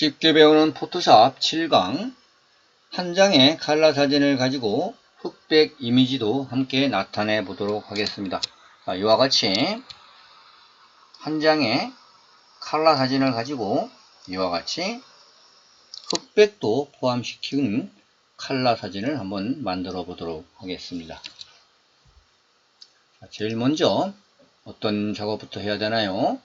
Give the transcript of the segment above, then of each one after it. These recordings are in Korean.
쉽게 배우는 포토샵 7강 한 장의 칼라 사진을 가지고 흑백 이미지도 함께 나타내 보도록 하겠습니다. 자, 이와 같이 한 장의 칼라 사진을 가지고 이와 같이 흑백도 포함시킨 칼라 사진을 한번 만들어 보도록 하겠습니다. 자, 제일 먼저 어떤 작업부터 해야 되나요?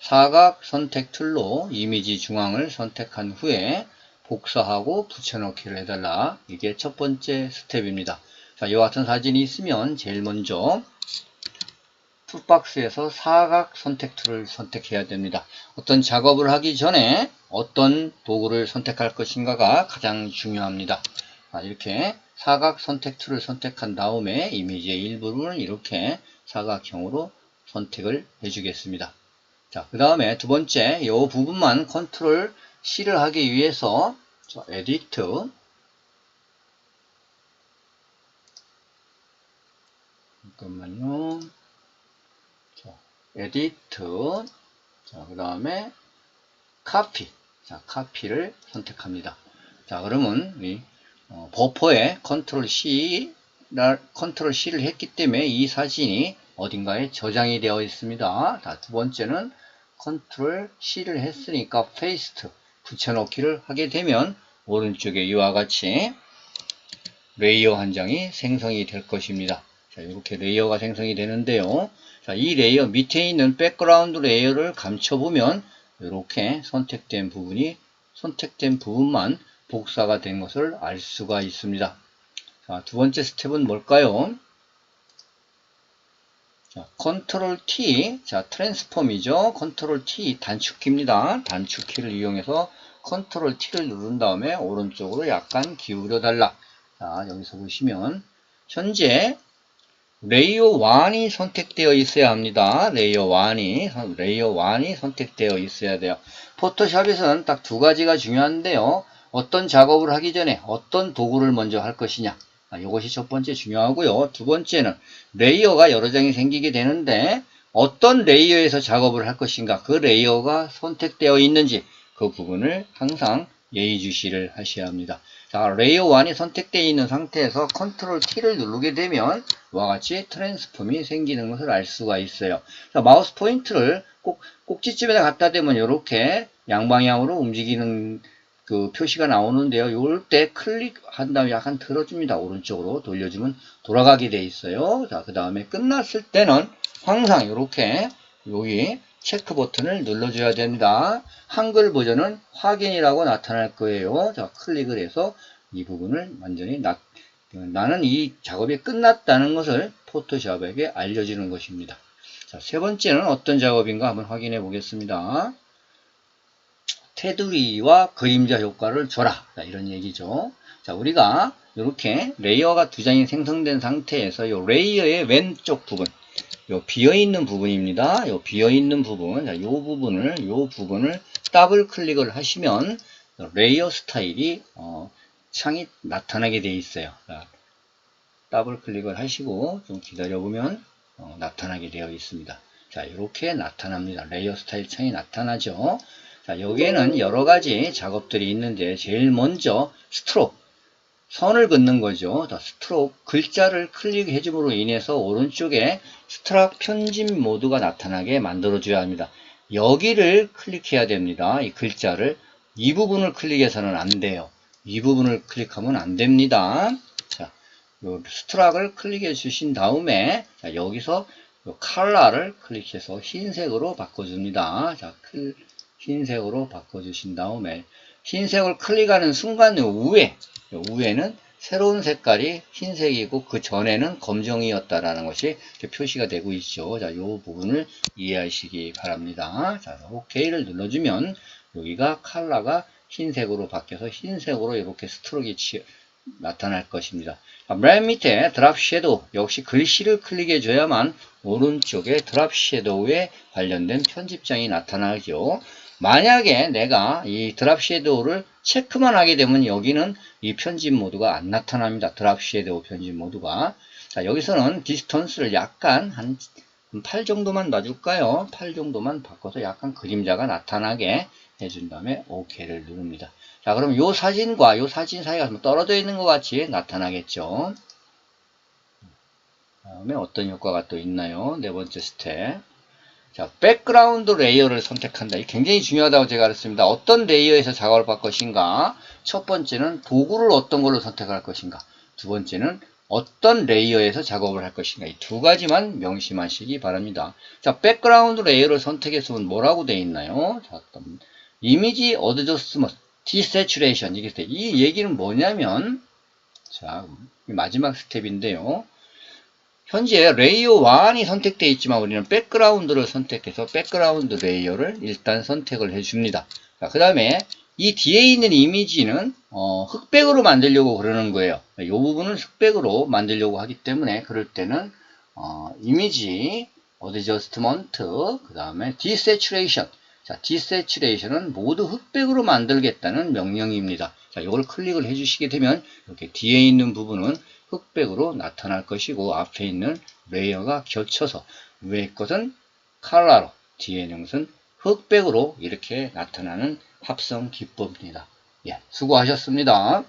사각 선택 툴로 이미지 중앙을 선택한 후에 복사하고 붙여넣기를 해달라. 이게 첫 번째 스텝입니다. 자, 이와 같은 사진이 있으면 제일 먼저 툴박스에서 사각 선택 툴을 선택해야 됩니다. 어떤 작업을 하기 전에 어떤 도구를 선택할 것인가가 가장 중요합니다. 자, 이렇게 사각 선택 툴을 선택한 다음에 이미지의 일부분을 이렇게 사각형으로 선택을 해주겠습니다. 자, 그 다음에 두 번째, 이 부분만 컨트롤 C를 하기 위해서, 자, 에디트, 잠깐만요. 자, 에디트, 자, 그 다음에 카피, 자, 카피를 선택합니다. 자, 그러면 우리 어, 버퍼에 컨트롤 C, 컨트롤 C를 했기 때문에 이 사진이 어딘가에 저장이 되어 있습니다. 자, 두 번째는 컨트롤 C를 했으니까 페이스트 붙여넣기를 하게 되면 오른쪽에 이와 같이 레이어 한 장이 생성이 될 것입니다. 자, 이렇게 레이어가 생성이 되는데요. 자, 이 레이어 밑에 있는 백그라운드 레이어를 감춰보면 이렇게 선택된 부분이 선택된 부분만 복사가 된 것을 알 수가 있습니다. 자, 두 번째 스텝은 뭘까요? 자, 컨트롤 T, 자, 트랜스폼이죠. 컨트롤 T 단축키입니다. 단축키를 이용해서 컨트롤 T를 누른 다음에 오른쪽으로 약간 기울여 달라. 자, 여기서 보시면 현재 레이어 1이 선택되어 있어야 합니다. 레이어 1이, 레이어 1이 선택되어 있어야 돼요. 포토샵에서는 딱 두 가지가 중요한데요. 어떤 작업을 하기 전에 어떤 도구를 먼저 할 것이냐. 아, 이것이 첫 번째 중요하고요. 두 번째는 레이어가 여러 장이 생기게 되는데 어떤 레이어에서 작업을 할 것인가 그 레이어가 선택되어 있는지 그 부분을 항상 예의주시를 하셔야 합니다. 자, 레이어 1이 선택되어 있는 상태에서 컨트롤 T를 누르게 되면 이와 같이 트랜스폼이 생기는 것을 알 수가 있어요. 자, 마우스 포인트를 꼭 꼭지점에다 갖다 대면 이렇게 양방향으로 움직이는 그 표시가 나오는데요. 이럴 때 클릭한 다음에 약간 들어줍니다. 오른쪽으로 돌려주면 돌아가게 돼 있어요. 자, 그 다음에 끝났을 때는 항상 이렇게 여기 체크 버튼을 눌러줘야 됩니다. 한글 버전은 확인이라고 나타날 거예요. 자, 클릭을 해서 이 부분을 완전히 나, 나는 이 작업이 끝났다는 것을 포토샵에게 알려주는 것입니다. 자, 세 번째는 어떤 작업인가 한번 확인해 보겠습니다. 테두리와 그림자 효과를 줘라. 자, 이런 얘기죠. 자, 우리가 이렇게 레이어가 두 장이 생성된 상태에서 이 레이어의 왼쪽 부분, 요 비어있는 부분입니다. 요 비어있는 부분, 자, 요 부분을, 요 부분을 더블 클릭을 하시면 레이어 스타일이, 어, 창이 나타나게 되어 있어요. 자, 더블 클릭을 하시고 좀 기다려보면 어, 나타나게 되어 있습니다. 자, 이렇게 나타납니다. 레이어 스타일 창이 나타나죠. 자, 여기에는 여러 가지 작업들이 있는데 제일 먼저 스트로크 선을 긋는 거죠. 자, 스트로크 글자를 클릭해 줌으로 인해서 오른쪽에 스트락 편집 모드가 나타나게 만들어 줘야 합니다. 여기를 클릭해야 됩니다. 이 글자를 이 부분을 클릭해서는 안 돼요. 이 부분을 클릭하면 안 됩니다. 자, 요 스트락을 클릭해 주신 다음에 자, 여기서 요 컬러를 클릭해서 흰색으로 바꿔줍니다. 자, 클, 흰색으로 바꿔주신 다음에 흰색을 클릭하는 순간 요 위에 요 위에는 새로운 색깔이 흰색이고 그 전에는 검정이었다라는 것이 표시가 되고 있죠. 자, 요 부분을 이해하시기 바랍니다. 자, OK를 눌러주면 여기가 컬러가 흰색으로 바뀌어서 흰색으로 이렇게 스트로크가 나타날 것입니다. 맨 밑에 드랍 섀도우 역시 글씨를 클릭해 줘야만 오른쪽에 드랍 섀도우에 관련된 편집장이 나타나죠. 만약에 내가 이 드랍 섀도우를 체크만 하게 되면 여기는 이 편집 모드가 안 나타납니다. 드랍 섀도우 편집 모드가. 자, 여기서는 디스턴스를 약간 한 8 정도만 놔줄까요? 8 정도만 바꿔서 약간 그림자가 나타나게 해준 다음에 OK를 누릅니다. 자, 그럼 요 사진과 요 사진 사이가 좀 떨어져 있는 것 같이 나타나겠죠. 다음에 어떤 효과가 또 있나요? 네 번째 스텝. 자, 백그라운드 레이어를 선택한다. 이게 굉장히 중요하다고 제가 그랬습니다. 어떤 레이어에서 작업을 할 것인가? 첫 번째는 도구를 어떤 걸로 선택할 것인가? 두 번째는 어떤 레이어에서 작업을 할 것인가? 이 두 가지만 명심하시기 바랍니다. 자, 백그라운드 레이어를 선택해서 뭐라고 되어 있나요? 자, 이미지 어드저스먼트, 디세츄레이션. 이게 이 얘기는 뭐냐면, 자, 이 마지막 스텝인데요. 현재 레이어 1이 선택되어 있지만 우리는 백그라운드를 선택해서 백그라운드 레이어를 일단 선택을 해줍니다. 그 다음에 이 뒤에 있는 이미지는 어, 흑백으로 만들려고 그러는 거예요. 이 부분은 흑백으로 만들려고 하기 때문에 그럴 때는 어, 이미지 어드저스트먼트 그 다음에 디세츄레이션 자, 디세츄레이션은 모두 흑백으로 만들겠다는 명령입니다. 자, 이걸 클릭을 해주시게 되면 이렇게 뒤에 있는 부분은 흑백으로 나타날 것이고 앞에 있는 레이어가 겹쳐서 위에 것은 컬러로 뒤에 있는 것은 흑백으로 이렇게 나타나는 합성 기법입니다. 예, 수고하셨습니다.